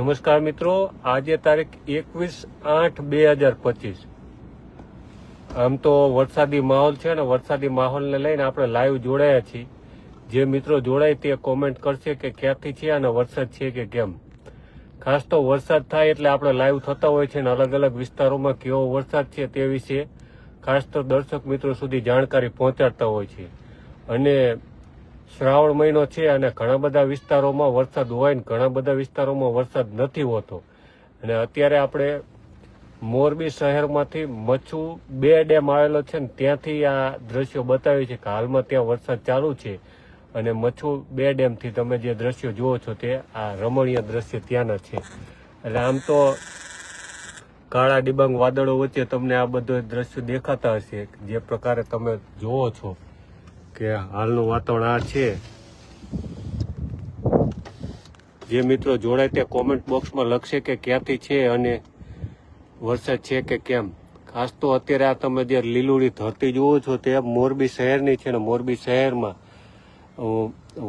નમસ્કાર મિત્રો, આજે તારીખ એકવીસ આઠ બે હજાર પચીસ. આમ તો વરસાદી માહોલ છે અને વરસાદી માહોલને લઈને આપણે લાઈવ જોડાયા છીએ. જે મિત્રો જોડાય તે કોમેન્ટ કરશે કે ક્યાંથી છે અને વરસાદ છે કે કેમ. ખાસ તો વરસાદ થાય એટલે આપણે લાઈવ થતા હોય છે ને અલગ અલગ વિસ્તારોમાં કેવો વરસાદ છે તે વિશે ખાસ તો દર્શક મિત્રો સુધી જાણકારી પહોંચાડતા હોય છે. અને શ્રાવણ મહિનો છે અને ઘણા બધા વિસ્તારોમાં વરસાદ હોય ને ઘણા બધા વિસ્તારોમાં વરસાદ નથી હોતો. અને અત્યારે આપણે મોરબી શહેરમાંથી મચ્છુ બે ડેમ આવેલો છે ને ત્યાંથી આ દ્રશ્યો બતાવ્યું છે કે હાલમાં ત્યાં વરસાદ ચાલુ છે. અને મચ્છુ બે ડેમથી તમે જે દ્રશ્યો જુઓ છો તે આ રમણીય દ્રશ્ય ત્યાંના છે. એટલે આમ તો કાળા ડિબાંગ વાદળો વચ્ચે તમને આ બધો દ્રશ્યો દેખાતા હશે, જે પ્રકારે તમે જુઓ છો. કે હાલનું વાતાવરણ આ છે. જે મિત્રો જોડાય તે કોમેન્ટ બોક્સમાં લખશે કે ક્યાંથી છે અને વરસાદ છે કે કેમ. ખાસ તો અત્યારે આ તમે જે લીલુડી ધરતી જુઓ છો તે મોરબી શહેરની છે ને મોરબી શહેરમાં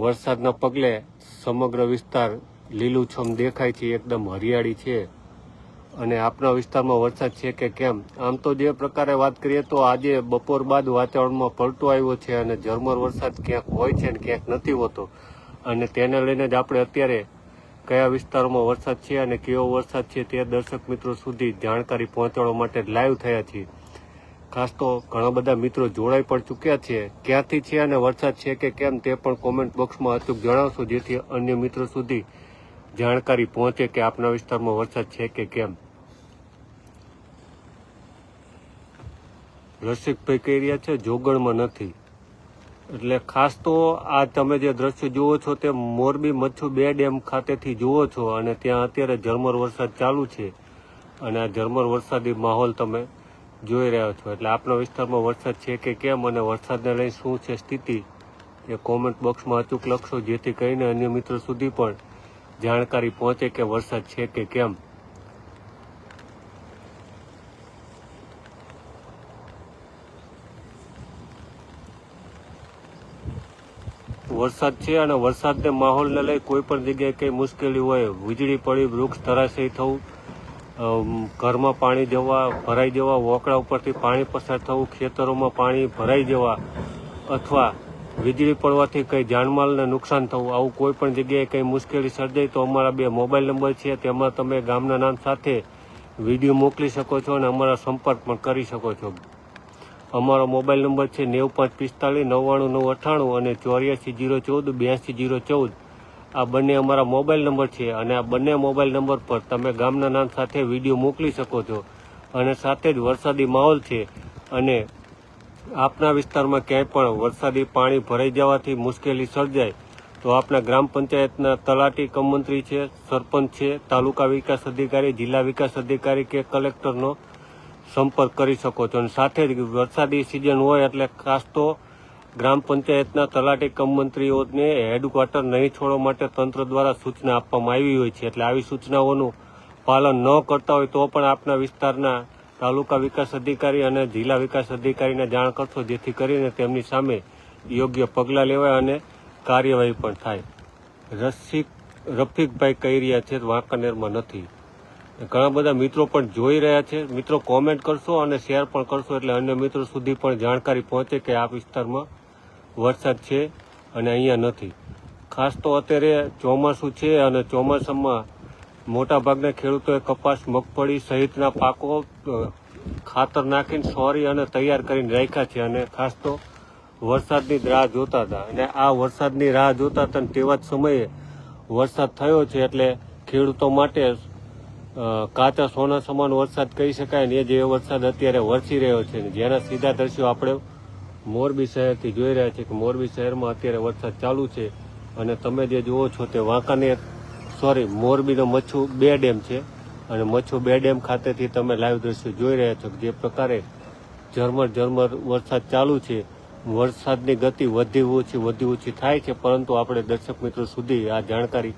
વરસાદના પગલે સમગ્ર વિસ્તાર લીલુંછમ દેખાય છે, એકદમ હરિયાળી છે. અને આપના વિસ્તારમાં વરસાદ છે કે કેમ? આમ તો જે પ્રકારે વાત કરીએ તો આજે બપોર બાદ વાતાવરણમાં પલટો આવ્યો છે અને ઝરમર વરસાદ ક્યાંક હોય છે અને ક્યાંક નથી હોતો. અને તેને લઈને જ આપણે અત્યારે કયા વિસ્તારોમાં વરસાદ છે અને કેવો વરસાદ છે તે દર્શક મિત્રો સુધી જાણકારી પહોંચાડવા માટે લાઈવ થયા છીએ. ખાસ તો ઘણા બધા મિત્રો જોડાઈ પણ ચૂક્યા છે. ક્યાંથી છે અને વરસાદ છે કે કેમ તે પણ કોમેન્ટ બોક્સમાં અચૂક જણાવશો, જેથી અન્ય મિત્રો સુધી જાણકારી પહોંચે કે આપના વિસ્તારમાં વરસાદ છે કે કેમ? રસિકભાઈ કહી રહ્યા છે, જોગણમાં નથી. એટલે ખાસ તો આ તમે જે દ્રશ્ય જુઓ છો તે મોરબી મચ્છુ બે ડેમ ખાતેથી જુઓ છો અને ત્યાં અત્યારે ઝરમર વરસાદ ચાલુ છે. અને આ ઝરમર વરસાદી માહોલ તમે જોઈ રહ્યા છો. એટલે આપણા વિસ્તારમાં વરસાદ છે કે કેમ અને વરસાદને લઈને શું છે સ્થિતિ એ કોમેન્ટ બોક્સમાં અચૂક લખશો, જેથી કરીને અન્ય મિત્રો સુધી પણ જાણકારી પહોંચે કે વરસાદ છે કે કેમ? વરસાદ છે અને વરસાદને માહોલને લઈ કોઈ પણ જગ્યાએ કંઈ મુશ્કેલી હોય, વીજળી પડી, વૃક્ષ ધરાશયી થવું ઘરમાં પાણી જવા, ભરાઈ જવા વોકડા ઉપરથી પાણી પસાર થવું, ખેતરોમાં પાણી ભરાઈ જવા અથવા વીજળી પડવાથી કંઈ જાનમાલને નુકસાન થવું, આવું કોઈ પણ જગ્યાએ કંઈ મુશ્કેલી સર્જાય તો અમારા બે મોબાઈલ નંબર છે, તેમાં તમે ગામના નામ સાથે વીડિયો મોકલી શકો છો અને અમારા સંપર્ક પણ કરી શકો છો. અમારો મોબાઈલ નંબર છે નેવું પાંચ પિસ્તાલીસ નવ્વાણું, નવ અઠ્ઠાણું અને ચોર્યાસી જીરો ચૌદ, બ્યાસી જીરો ચૌદ. આ બંને અમારા મોબાઈલ નંબર છે અને આ બંને મોબાઈલ નંબર પર તમે ગામના નામ સાથે વીડિયો મોકલી શકો છો. અને સાથે જ વરસાદી માહોલ છે અને આપના વિસ્તારમાં ક્યાંય પણ વરસાદી પાણી ભરાઈ જવાથી મુશ્કેલી સર્જાય, તો આપના ગ્રામ પંચાયતના તલાટી કમમંત્રી છે, સરપંચ છે, તાલુકા વિકાસ અધિકારી, જિલ્લા વિકાસ અધિકારી કે કલેક્ટરનો સંપર્ક કરી શકો છો. અને સાથે જ વરસાદી સિઝન હોય એટલે ખાસ તો ગ્રામ પંચાયતના તલાટી કમમંત્રીઓને હેડક્વાર્ટર નહીં છોડવા માટે તંત્ર દ્વારા સૂચના આપવામાં આવી હોય છે. એટલે આવી સૂચનાઓનું પાલન ન કરતા હોય તો પણ આપના વિસ્તારના તાલુકા વિકાસ અધિકારી અને જિલ્લા વિકાસ અધિકારીને જાણ કરશો જેથી કરીને તેમની સામે યોગ્ય પગલાં લેવાય અને કાર્યવાહી પણ થાય. રસિક, રફીકભાઈ કહી રહ્યા છે, વાંકાનેરમાં નથી. ઘણા બધા મિત્રો પણ જોઈ રહ્યા છે. મિત્રો કોમેન્ટ કરશો અને શેર પણ કરશો એટલે અન્ય મિત્રો સુધી પણ જાણકારી પહોંચે કે આ વિસ્તારમાં વરસાદ છે અને અહીંયા નથી. ખાસ તો અત્યારે ચોમાસું છે અને ચોમાસામાં મોટાભાગના ખેડૂતોએ કપાસ, મગફળી સહિતના પાકો ખાતર નાખીને સોરી અને તૈયાર કરીને રાખ્યા છે અને ખાસ તો વરસાદની રાહ જોતા હતા. અને આ વરસાદની રાહ જોતા હતા તેવા જ સમયે વરસાદ થયો છે એટલે ખેડૂતો માટે કાચા સોના સમાન વરસાદ કહી શકાય ને એ જે વરસાદ અત્યારે વરસી રહ્યો છે જેના સીધા દ્રશ્યો આપણે મોરબી શહેરથી જોઈ રહ્યા છીએ કે મોરબી શહેરમાં અત્યારે વરસાદ ચાલુ છે. અને તમે જે જુઓ છો તે વાંકાનેર સોરી, મોરબીનો મચ્છુ બે ડેમ છે અને મચ્છુ બે ડેમ ખાતેથી તમે લાઈવ દ્રશ્યો જોઈ રહ્યા છો જે પ્રકારે ઝરમર ઝરમર વરસાદ ચાલુ છે. વરસાદની ગતિ વધી ઓછી વધી ઓછી થાય છે, પરંતુ આપણે દર્શક મિત્રો સુધી આ જાણકારી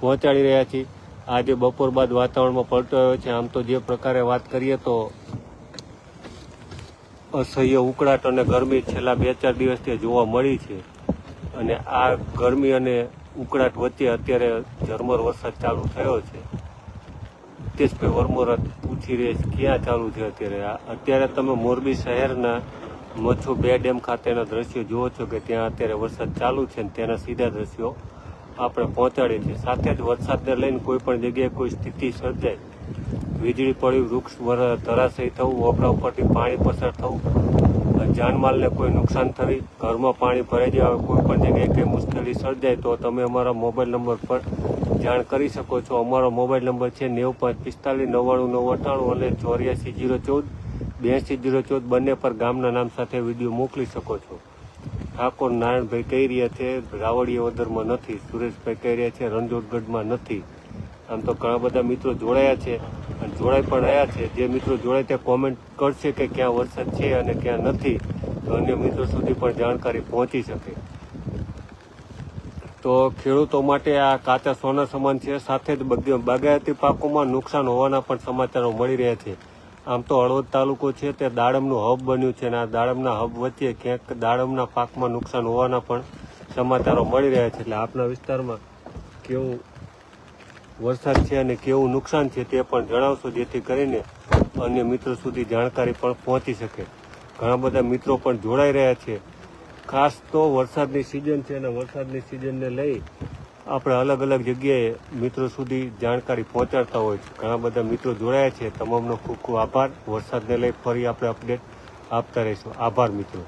પહોંચાડી રહ્યા છીએ. આજે બપોર બાદ વાતાવરણમાં પલટો આવ્યો છે. આમ તો જે પ્રકારે વાત કરીએ તો અસહ્ય ઉકળાટ અને ગરમી છેલ્લા બે ચાર દિવસથી જોવા મળી છે. અને આ ગરમી અને ઉકળાટ વચ્ચે અત્યારે ઝરમર વરસાદ ચાલુ થયો છે. હિતેશભાઈ વરમોરા પૂછી રહી છે, ક્યાં ચાલુ છે અત્યારે? અત્યારે તમે મોરબી શહેરના મચ્છુ બે ડેમ ખાતેના દ્રશ્યો જુઓ છો કે ત્યાં અત્યારે વરસાદ ચાલુ છે ને તેના સીધા દ્રશ્યો આપણે પહોંચાડીએ છીએ સાથે જ વરસાદને લઈને કોઈ પણ જગ્યાએ કોઈ સ્થિતિ સર્જાય, વીજળી પડી વૃક્ષ ધરાશય થવું ઓકળા ઉપરથી પાણી પસાર થવું જાનમાલને કોઈ નુકસાન થવી, ઘરમાં પાણી ભરાઈ જાય કોઈ પણ જગ્યાએ કંઈ મુશ્કેલી સર્જાય, તો તમે અમારા મોબાઈલ નંબર પર જાણ કરી શકો છો. અમારો મોબાઈલ નંબર છે નેવું પાંચ પિસ્તાલીસ નવ્વાણું નવ અઠ્ઠાણું અને ચોર્યાસી જીરો ચૌદ બ્યાસી જીરો ચૌદ બંને પર ગામના નામ સાથે વીડિયો મોકલી શકો છો. ઠાકોર નારાયણભાઈ કહી રહ્યા છે, રાવળીય વદરમાં નથી, સુરેશભાઈ કહી રહ્યા છે રણજોડગઢમાં નથી. આમ તો ઘણા બધા મિત્રો જોડાયા છે. જોડાઈ પણ રહ્યા છે. જે મિત્રો જોડાય તે કોમેન્ટ કરશે કે ક્યાં વરસાદ છે અને ક્યાં નથી, તો અન્ય મિત્રો સુધી પણ જાણકારી પહોંચી શકે. તો ખેડૂતો માટે આ કાચા સોના સમાન છે. સાથે જ બગ- બાગાયતી પાકોમાં નુકસાન હોવાના પણ સમાચારો મળી રહ્યા છે. આમ તો હળવદ તાલુકો છે તે દાડમનું હબ બન્યું છે અને આ દાડમના હબ વચ્ચે ક્યાંક દાડમના પાકમાં નુકસાન હોવાના પણ સમાચારો મળી રહ્યા છે. એટલે આપના વિસ્તારમાં કેવું વરસાદ છે અને કેવું નુકસાન છે તે પણ જણાવશો જેથી કરીને અન્ય મિત્રો સુધી જાણકારી પણ પહોંચી શકે. ઘણા બધા મિત્રો પણ જોડાઈ રહ્યા છે. ખાસ તો વરસાદની સિઝન છે અને વરસાદની સિઝનને લઈ આપણે અલગ અલગ જગ્યાએ મિત્રો સુધી જાણકારી પહોંચાડતા હોય છે. ઘણા બધા મિત્રો જોડાયા છે. તમામનો ખૂબ ખૂબ આભાર. વરસાદને લઈ ફરી આપણે અપડેટ આપતા રહીશું. આભાર મિત્રો.